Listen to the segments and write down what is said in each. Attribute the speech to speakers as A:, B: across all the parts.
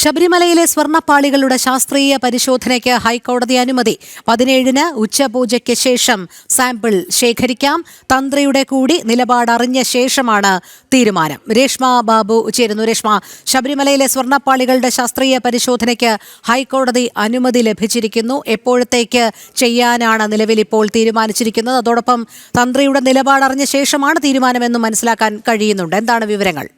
A: ശബരിമലയിലെ സ്വർണപ്പാളികളുടെ ശാസ്ത്രീയ പരിശോധനയ്ക്ക് ഹൈക്കോടതി അനുമതി. പതിനേഴിന് ഉച്ചപൂജയ്ക്ക് ശേഷം സാമ്പിൾ ശേഖരിക്കാം. തന്ത്രിയുടെ കൂടി നിലപാട് അറിഞ്ഞ ശേഷമാണ് തീരുമാനം. രേഷ്മ ബാബു ചേരുന്നു. രേഷ്മ ശബരിമലയിലെ സ്വർണപ്പാളികളുടെ ശാസ്ത്രീയ പരിശോധനയ്ക്ക് ഹൈക്കോടതി അനുമതി ലഭിച്ചിരിക്കുന്നു. എപ്പോഴത്തേക്ക് ചെയ്യാനാണ് നിലവിൽ ഇപ്പോൾ തീരുമാനിച്ചിരിക്കുന്നത്? അതോടൊപ്പം തന്ത്രിയുടെ നിലപാടറിഞ്ഞ ശേഷമാണ് തീരുമാനമെന്ന് മനസ്സിലാക്കാൻ കഴിയുന്നുണ്ട്. എന്താണ് വിവരങ്ങൾ?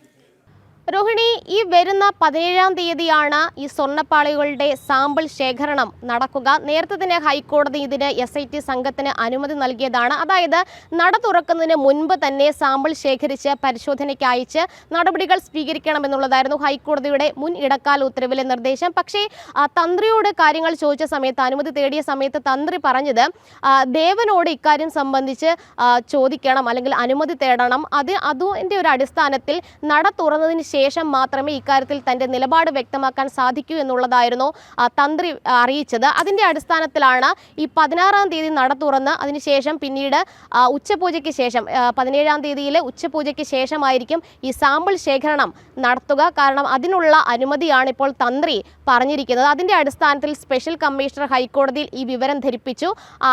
B: രോഹിണി ഈ വരുന്ന പതിനേഴാം തീയതിയാണ് ഈ സ്വർണപ്പാളികളുടെ സാമ്പിൾ ശേഖരണം നടക്കുക. നേരത്തെ തന്നെ ഹൈക്കോടതി ഇതിന് എസ് ഐ ടി സംഘത്തിന് അനുമതി നൽകിയതാണ്. അതായത് നട തുറക്കുന്നതിന് മുൻപ് തന്നെ സാമ്പിൾ ശേഖരിച്ച് പരിശോധനയ്ക്ക് അയച്ച് നടപടികൾ സ്വീകരിക്കണമെന്നുള്ളതായിരുന്നു ഹൈക്കോടതിയുടെ മുൻ ഇടക്കാല ഉത്തരവിലെ നിർദ്ദേശം. പക്ഷേ തന്ത്രിയോട് കാര്യങ്ങൾ ചോദിച്ച സമയത്ത് അനുമതി തേടിയ സമയത്ത് തന്ത്രി പറഞ്ഞത് ദേവനോട് ഇക്കാര്യം സംബന്ധിച്ച് ചോദിക്കണം അല്ലെങ്കിൽ അനുമതി തേടണം. അത് അതിന്റെ ഒരു അടിസ്ഥാനത്തിൽ നട തുറന്നതിന് ശേഷം മാത്രമേ ഇക്കാര്യത്തിൽ തന്റെ നിലപാട് വ്യക്തമാക്കാൻ സാധിക്കൂ എന്നുള്ളതായിരുന്നു തന്ത്രി അറിയിച്ചത്. അതിന്റെ അടിസ്ഥാനത്തിലാണ് ഈ പതിനാറാം തീയതി നട തുറന്ന് അതിനുശേഷം പിന്നീട് ഉച്ചപൂജയ്ക്ക് ശേഷം പതിനേഴാം തീയതിയിലെ ഉച്ചപൂജയ്ക്ക് ശേഷമായിരിക്കും ഈ സാമ്പിൾ ശേഖരണം നടത്തുക. കാരണം അതിനുള്ള അനുമതിയാണ് ഇപ്പോൾ തന്ത്രി പറഞ്ഞിരിക്കുന്നത്. അതിന്റെ അടിസ്ഥാനത്തിൽ സ്പെഷ്യൽ കമ്മീഷണർ ഹൈക്കോടതിയിൽ ഈ വിവരം ധരിപ്പിച്ചു. ആ,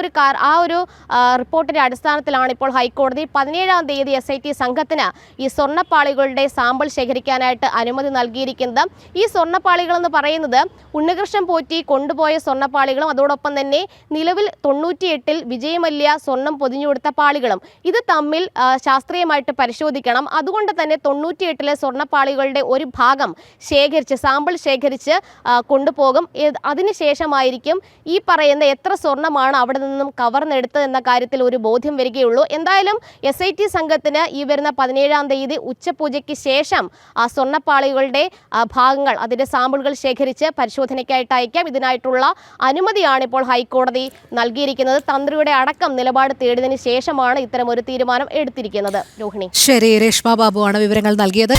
B: ഒരു ആ ഒരു റിപ്പോർട്ടിന്റെ അടിസ്ഥാനത്തിലാണ് ഇപ്പോൾ ഹൈക്കോടതി പതിനേഴാം തീയതി എസ് സംഘത്തിന് ഈ സ്വർണപ്പാളികളുടെ സാമ്പിൾ ശേഖരിക്കാനായിട്ട് അനുമതി നൽകിയിരിക്കുന്നത് ഈ സ്വർണപ്പാളികൾ എന്ന് പറയുന്നത് ഉണ്ണികൃഷ്ണൻ പോറ്റി കൊണ്ടുപോയ സ്വർണപ്പാളികളും അതോടൊപ്പം തന്നെ നിലവിൽ തൊണ്ണൂറ്റിയെട്ടിൽ വിജയമല്യ സ്വർണം പൊതിഞ്ഞു കൊടുത്ത പാളികളും. ഇത് തമ്മിൽ ശാസ്ത്രീയമായിട്ട് പരിശോധിക്കണം. അതുകൊണ്ട് തന്നെ തൊണ്ണൂറ്റിയെട്ടിലെ സ്വർണപ്പാളികളുടെ ഒരു ഭാഗം ശേഖരിച്ച് സാമ്പിൾ ശേഖരിച്ച് കൊണ്ടുപോകും. അതിനുശേഷമായിരിക്കും ഈ പറയുന്ന എത്ര സ്വർണമാണ് അവിടെ നിന്നും കവർന്നെടുത്തത് എന്ന കാര്യത്തിൽ ഒരു ബോധ്യം വരികയുള്ളൂ. എന്തായാലും എസ് ഐ ടി സംഘത്തിന് ഈ വരുന്ന പതിനേഴാം തീയതി ഉച്ചപൂജയ്ക്ക് ശേഷം ആ സ്വർണപ്പാളികളുടെ ഭാഗങ്ങൾ അതിന്റെ സാമ്പിളുകൾ ശേഖരിച്ച് പരിശോധനയ്ക്കായിട്ട് അയക്കാം. ഇതിനായിട്ടുള്ള അനുമതിയാണ് ഇപ്പോൾ ഹൈക്കോടതി നൽകിയിരിക്കുന്നത്. തന്ത്രിയുടെ അടക്കം നിലപാട് തേടിയതിനു ശേഷമാണ് ഇത്തരം ഒരു തീരുമാനം എടുത്തിരിക്കുന്നത്. രോഹിണി.
A: ശരി രേഷ്മ ബാബുവാണ് വിവരങ്ങൾ നൽകിയത്.